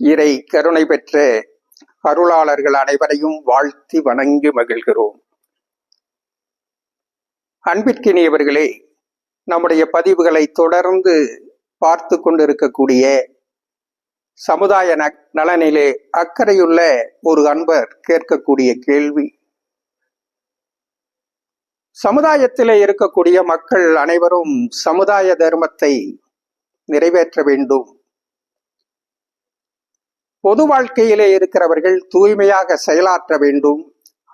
இறை கருணை பெற்ற அருளாளர்கள் அனைவரையும் வாழ்த்தி வணங்கி மகிழ்கிறோம். அன்பிற்கினியவர்களே நம்முடைய பதிவுகளை தொடர்ந்து பார்த்து கொண்டிருக்கக்கூடிய சமுதாய நலனிலே அக்கறையுள்ள ஒரு அன்பர் கேட்கக்கூடிய கேள்வி. சமுதாயத்திலே இருக்கக்கூடிய மக்கள் அனைவரும் சமுதாய தர்மத்தை நிறைவேற்ற வேண்டும். பொது வாழ்க்கையிலே இருக்கிறவர்கள் தூய்மையாக செயலாற்ற வேண்டும்.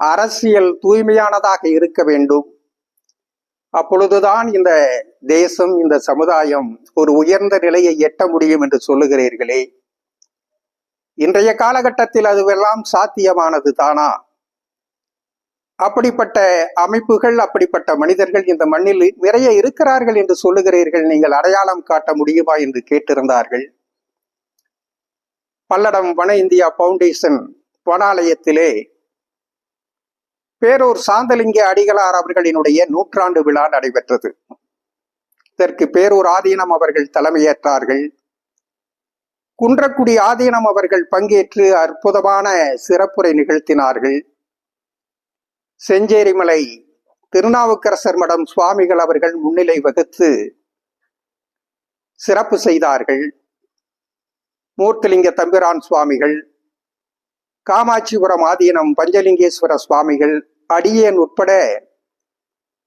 அரசியல் தூய்மையானதாக இருக்க வேண்டும். அப்பொழுதுதான் இந்த தேசம் இந்த சமுதாயம் ஒரு உயர்ந்த நிலையை எட்ட முடியும் என்று சொல்லுகிறீர்களே. இன்றைய காலகட்டத்தில் அதுவெல்லாம் சாத்தியமானது தானா? அப்படிப்பட்ட அமைப்புகள் அப்படிப்பட்ட மனிதர்கள் இந்த மண்ணில் நிறைய இருக்கிறார்கள் என்று சொல்லுகிறீர்கள். நீங்கள் அடையாளம் காட்ட முடியுமா என்று கேட்டிருந்தார்கள். பல்லடம் வன இந்தியா பவுண்டேஷன் வனாலயத்திலே பேரூர் சாந்தலிங்க அடிகளார் அவர்களினுடைய நூற்றாண்டு விழா நடைபெற்றது. இதற்கு பேரூர் ஆதீனம் அவர்கள் தலைமையேற்றார்கள். குன்றக்குடி ஆதீனம் அவர்கள் பங்கேற்று அற்புதமான சிறப்புரை நிகழ்த்தினார்கள். செஞ்சேரிமலை திருநாவுக்கரசர் மடம் சுவாமிகள் அவர்கள் முன்னிலை வகுத்து சிறப்பு செய்தார்கள். மூர்த்திலிங்க தம்பிரான் சுவாமிகள் காமாட்சிபுரம் ஆதீனம் பஞ்சலிங்கேஸ்வர சுவாமிகள் அடியேன் உட்பட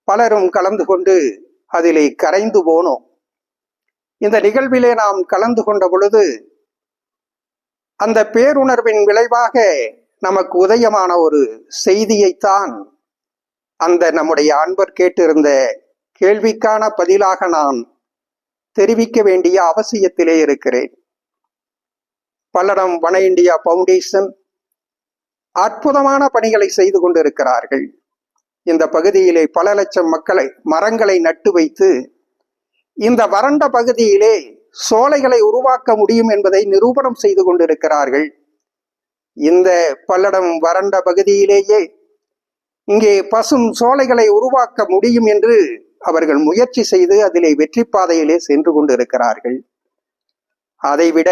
பலரும் கலந்து கொண்டு அதிலே கரைந்து போனோம். இந்த நிகழ்விலே நாம் கலந்து கொண்ட பொழுது அந்த பேருணர்வின் விளைவாக நமக்கு உதயமான ஒரு செய்தியைத்தான் அந்த நம்முடைய அன்பர் கேட்டிருந்த கேள்விக்கான பதிலாக நான் தெரிவிக்க வேண்டிய அவசியத்திலே இருக்கிறேன். பல்லடம் வன இந்தியா பவுண்டேஷன் அற்புதமான பணிகளை செய்து கொண்டிருக்கிறார்கள். இந்த பகுதியிலே பல லட்சம் மக்களை மரங்களை நட்டு வைத்து இந்த வறண்ட பகுதியிலே சோலைகளை உருவாக்க முடியும் என்பதை நிரூபணம் செய்து கொண்டிருக்கிறார்கள். இந்த பல்லடம் வறண்ட பகுதியிலேயே இங்கே பசும் சோலைகளை உருவாக்க முடியும் என்று அவர்கள் முயற்சி செய்து அதிலே வெற்றி பாதையிலே சென்று கொண்டிருக்கிறார்கள். அதைவிட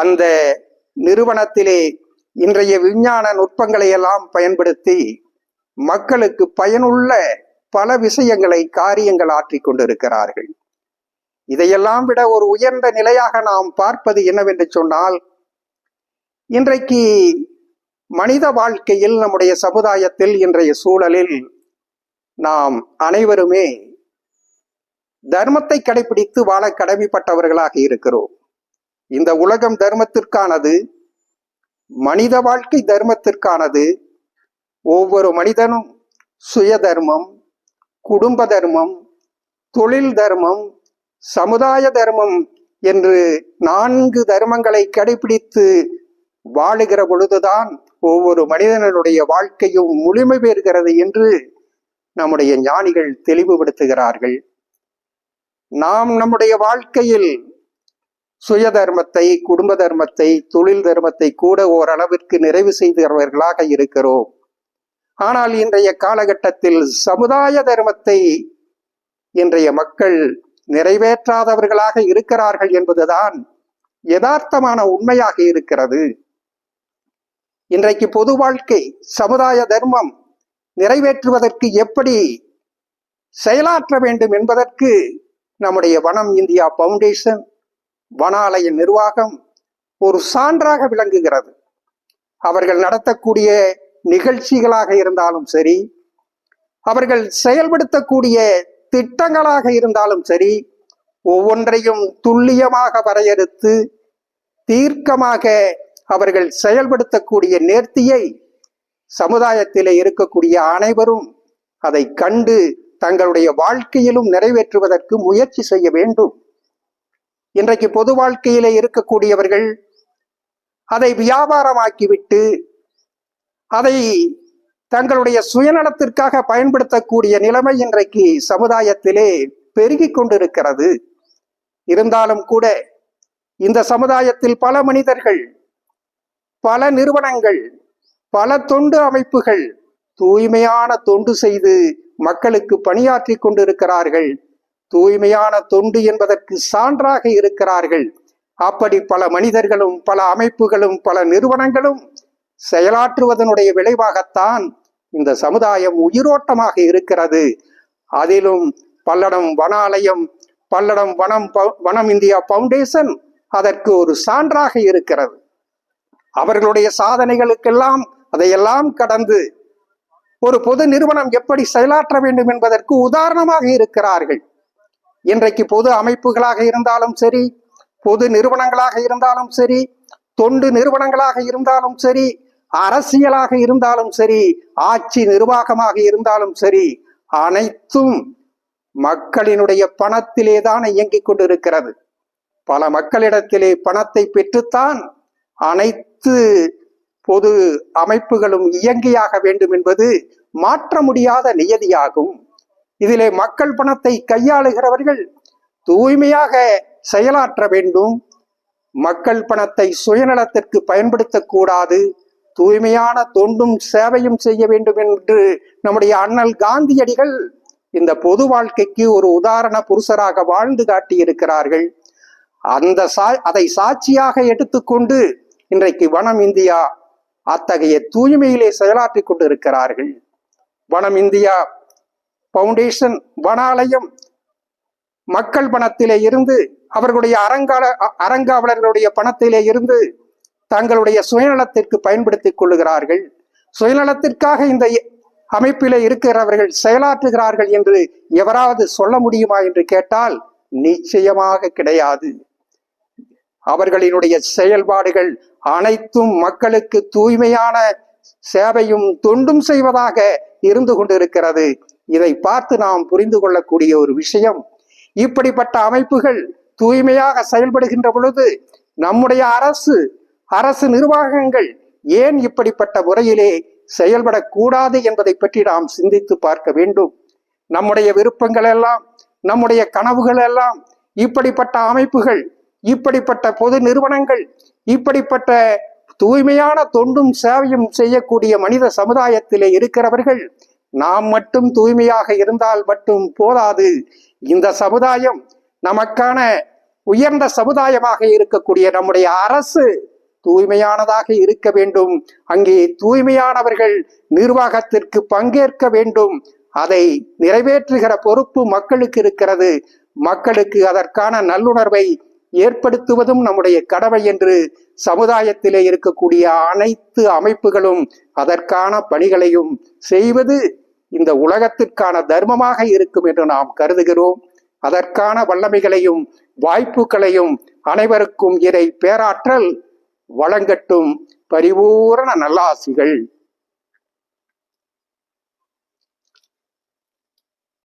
அந்த நிறுவனத்திலே இன்றைய விஞ்ஞான நுட்பங்களை எல்லாம் பயன்படுத்தி மக்களுக்கு பயனுள்ள பல விஷயங்களை காரியங்கள் ஆற்றி கொண்டிருக்கிறார்கள். இதையெல்லாம் விட ஒரு உயர்ந்த நிலையாக நாம் பார்ப்பது என்னவென்று சொன்னால் இன்றைக்கு மனித வாழ்க்கையில் நம்முடைய சமுதாயத்தில் இன்றைய சூழலில் நாம் அனைவருமே தர்மத்தை கடைபிடித்து வாழ கடமைப்பட்டவர்களாக இருக்கிறோம். இந்த உலகம் தர்மத்திற்கானது மனித வாழ்க்கை தர்மத்திற்கானது ஒவ்வொரு மனிதனும் சுய தர்மம் குடும்ப தர்மம் தொழில் தர்மம் சமுதாய தர்மம் என்று நான்கு தர்மங்களை கடைபிடித்து வாழுகிற பொழுதுதான் ஒவ்வொரு மனிதனுடைய வாழ்க்கையும் முழுமை பெறுகிறது என்று நம்முடைய ஞானிகள் தெளிவுபடுத்துகிறார்கள். நாம் நம்முடைய வாழ்க்கையில் சுய தர்மத்தை குடும்ப தர்மத்தை தொழில் தர்மத்தை கூட ஓரளவிற்கு நிறைவு செய்தவர்களாக இருக்கிறோம். ஆனால் இன்றைய காலகட்டத்தில் சமுதாய தர்மத்தை இன்றைய மக்கள் நிறைவேற்றாதவர்களாக இருக்கிறார்கள் என்பதுதான் யதார்த்தமான உண்மையாக இருக்கிறது. இன்றைக்கு பொது வாழ்க்கை சமுதாய தர்மம் நிறைவேற்றுவதற்கு எப்படி செயலாற்ற வேண்டும் என்பதற்கு நம்முடைய வனம் இந்தியா பவுண்டேஷன் வனாலய நிர்வாகம் ஒரு சான்றாக விளங்குகிறது. அவர்கள் நடத்தக்கூடிய நிகழ்ச்சிகளாக இருந்தாலும் சரி அவர்கள் செயல்படுத்தக்கூடிய திட்டங்களாக இருந்தாலும் சரி ஒவ்வொன்றையும் துல்லியமாக வரையறுத்து தீர்க்கமாக அவர்கள் செயல்படுத்தக்கூடிய நேர்த்தியை சமுதாயத்திலே இருக்கக்கூடிய அனைவரும் அதை கண்டு தங்களுடைய வாழ்க்கையிலும் நிறைவேற்றுவதற்கு முயற்சி செய்ய வேண்டும். இன்றைக்கு பொது வாழ்க்கையிலே இருக்கக்கூடியவர்கள் அதை வியாபாரமாக்கிவிட்டு அதை தங்களுடைய சுயநலத்திற்காக பயன்படுத்தக்கூடிய நிலைமை இன்றைக்கு சமுதாயத்திலே பெருகி கொண்டிருக்கிறது. இருந்தாலும் கூட இந்த சமுதாயத்தில் பல மனிதர்கள் பல நிறுவனங்கள் பல தொண்டு அமைப்புகள் தூய்மையான தொண்டு செய்து மக்களுக்கு பணியாற்றி கொண்டிருக்கிறார்கள். தூய்மையான தொண்டு என்பதற்கு சான்றாக இருக்கிறார்கள். அப்படி பல மனிதர்களும் பல அமைப்புகளும் பல நிறுவனங்களும் செயலாற்றுவதனுடைய விளைவாகத்தான் இந்த சமுதாயம் உயிரோட்டமாக இருக்கிறது. அதிலும் பல்லடம் வனாலயம் பல்லடம் வனம் வனம் இந்தியா பவுண்டேஷன் அதற்கு ஒரு சான்றாக இருக்கிறது. அவர்களுடைய சாதனைகளுக்கெல்லாம் அதையெல்லாம் கடந்து ஒரு பொது நிறுவனம் எப்படி செயலாற்ற வேண்டும் என்பதற்கு உதாரணமாக இருக்கிறார்கள். இன்றைக்கு பொது அமைப்புகளாக இருந்தாலும் சரி பொது நிறுவனங்களாக இருந்தாலும் சரி தொண்டு நிறுவனங்களாக இருந்தாலும் சரி அரசியலாக இருந்தாலும் சரி ஆட்சி நிர்வாகமாக இருந்தாலும் சரி அனைத்தும் மக்களினுடைய பணத்திலே தான் இயங்கிக் கொண்டிருக்கிறது. பல மக்களிடத்திலே பணத்தை பெற்றுத்தான் அனைத்து பொது அமைப்புகளும் இயங்கியாக வேண்டும் என்பது மாற்ற முடியாத நியதியாகும். இதிலே மக்கள் பணத்தை கையாளுகிறவர்கள் தூய்மையாக செயலாற்ற வேண்டும். மக்கள் பணத்தை சுயநலத்திற்கு பயன்படுத்தக்கூடாது. தூய்மையான தொண்டும் சேவையும் செய்ய வேண்டும் என்று நம்முடைய அண்ணல் காந்தியடிகள் இந்த பொது வாழ்க்கைக்கு ஒரு உதாரண புருஷராக வாழ்ந்து காட்டியிருக்கிறார்கள். அந்த சா அதை சாட்சியாக எடுத்துக்கொண்டு இன்றைக்கு வனம் இந்தியா அத்தகைய தூய்மையிலே செயலாற்றிக் கொண்டிருக்கிறார்கள். வனம் இந்தியா பவுண்டேஷன் வனாலயம் மக்கள் பணத்திலே இருந்து அவர்களுடைய அரங்கால அரங்காவலர்களுடைய பணத்திலே இருந்து தங்களுடைய சுயநலத்திற்கு பயன்படுத்திக் கொள்ளுகிறார்கள். சுயநலத்திற்காக இந்த அமைப்பில அமைப்பிலே இருக்கிறவர்கள் செயலாற்றுகிறார்கள் என்று எவராவது சொல்ல முடியுமா என்று கேட்டால் நிச்சயமாக கிடையாது. அவர்களினுடைய செயல்பாடுகள் அனைத்தும் மக்களுக்கு தூய்மையான சேவையும் தொண்டும் செய்வதாக இருந்து கொண்டிருக்கிறது. இதை பார்த்து நாம் புரிந்து கொள்ளக்கூடிய ஒரு விஷயம். இப்படிப்பட்ட அமைப்புகள் தூய்மையாக செயல்படுகின்ற பொழுது நம்முடைய அரசு அரசு நிர்வாகங்கள் ஏன் இப்படிப்பட்ட முறையிலே செயல்படக்கூடாது என்பதை பற்றி நாம் சிந்தித்து பார்க்க வேண்டும். நம்முடைய விருப்பங்கள் எல்லாம் நம்முடைய கனவுகள் எல்லாம் இப்படிப்பட்ட அமைப்புகள் இப்படிப்பட்ட பொது நிறுவனங்கள் இப்படிப்பட்ட தூய்மையான தொண்டும் சேவையும் செய்யக்கூடிய மனித சமுதாயத்திலே இருக்கிறவர்கள் நாம் மட்டும் தூய்மையாக இருந்தால் மட்டும் போதாது. இந்த சமுதாயம் நமக்கான உயர்ந்த சமுதாயமாக இருக்கக்கூடிய நம்முடைய அரசு தூய்மையானதாக இருக்க வேண்டும். அங்கே தூய்மையானவர்கள் நிர்வாகத்திற்கு பங்கேற்க வேண்டும். அதை நிறைவேற்றுகிற பொறுப்பு மக்களுக்கு இருக்கிறது. மக்களுக்கு அதற்கான நல்லுணர்வை ஏற்படுத்துவதும் நம்முடைய கடமை என்று சமுதாயத்திலே இருக்கக்கூடிய அனைத்து அமைப்புகளும் அதற்கான பணிகளையும் செய்வது இந்த உலகத்திற்கான தர்மமாக இருக்கும் என்று நாம் கருதுகிறோம். அதற்கான வல்லமைகளையும் வாய்ப்புகளையும் அனைவருக்கும் இறை பேராற்றல் வழங்கட்டும். பரிபூரண நல்லாசிகள்.